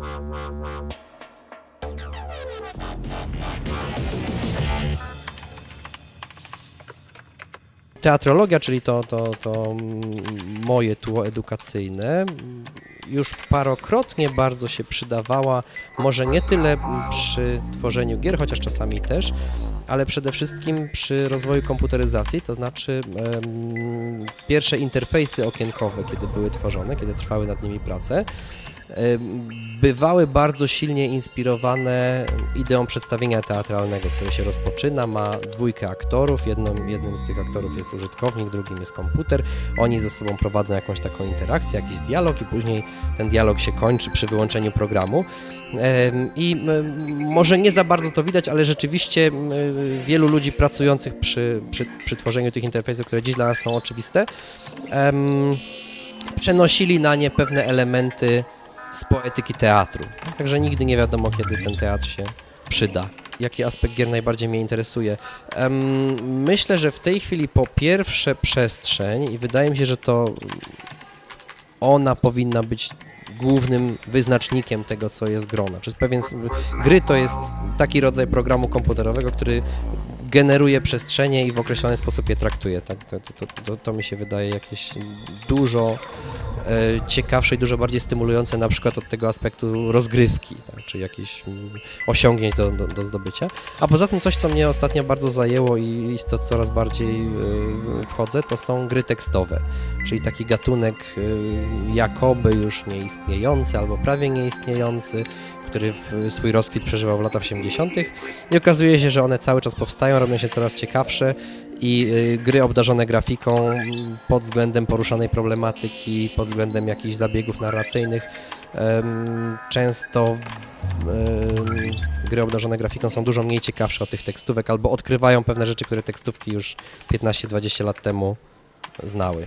Wow, wow, wow. Teatrologia, czyli to, to, to mm, moje tło edukacyjne, już parokrotnie bardzo się przydawała, może nie tyle przy tworzeniu gier, chociaż czasami też, ale przede wszystkim przy rozwoju komputeryzacji, to znaczy em, pierwsze interfejsy okienkowe, kiedy były tworzone, kiedy trwały nad nimi prace, em, bywały bardzo silnie inspirowane ideą przedstawienia teatralnego, które się rozpoczyna, ma dwójkę aktorów, jedną, jednym z tych aktorów jest użytkownik, drugim jest komputer, oni ze sobą prowadzą jakąś taką interakcję, jakiś dialog i później ten dialog się kończy przy wyłączeniu programu. I może nie za bardzo to widać, ale rzeczywiście wielu ludzi pracujących przy, przy, przy tworzeniu tych interfejsów, które dziś dla nas są oczywiste, przenosili na nie pewne elementy z poetyki teatru. Także nigdy nie wiadomo, kiedy ten teatr się przyda. Jaki aspekt gier najbardziej mnie interesuje? Myślę, że w tej chwili po pierwsze przestrzeń i wydaje mi się, że to ona powinna być głównym wyznacznikiem tego, co jest grona. Przez pewien gry to jest taki rodzaj programu komputerowego, który generuje przestrzenie i w określony sposób je traktuje. Tak, to, to, to, to mi się wydaje jakieś dużo e, ciekawsze i dużo bardziej stymulujące na przykład od tego aspektu rozgrywki, tak, czy jakichś mm, osiągnięć do, do, do zdobycia. A poza tym coś, co mnie ostatnio bardzo zajęło i, i co coraz bardziej e, wchodzę, to są gry tekstowe, czyli taki gatunek e, jakoby już nieistniejący albo prawie nieistniejący, który swój rozkwit przeżywał w latach 80. I okazuje się, że one cały czas powstają, robią się coraz ciekawsze i y, gry obdarzone grafiką mm, pod względem poruszanej problematyki, pod względem jakichś zabiegów narracyjnych często gry obdarzone grafiką są dużo mniej ciekawsze od tych tekstówek albo odkrywają pewne rzeczy, które tekstówki już 15-20 lat temu znały.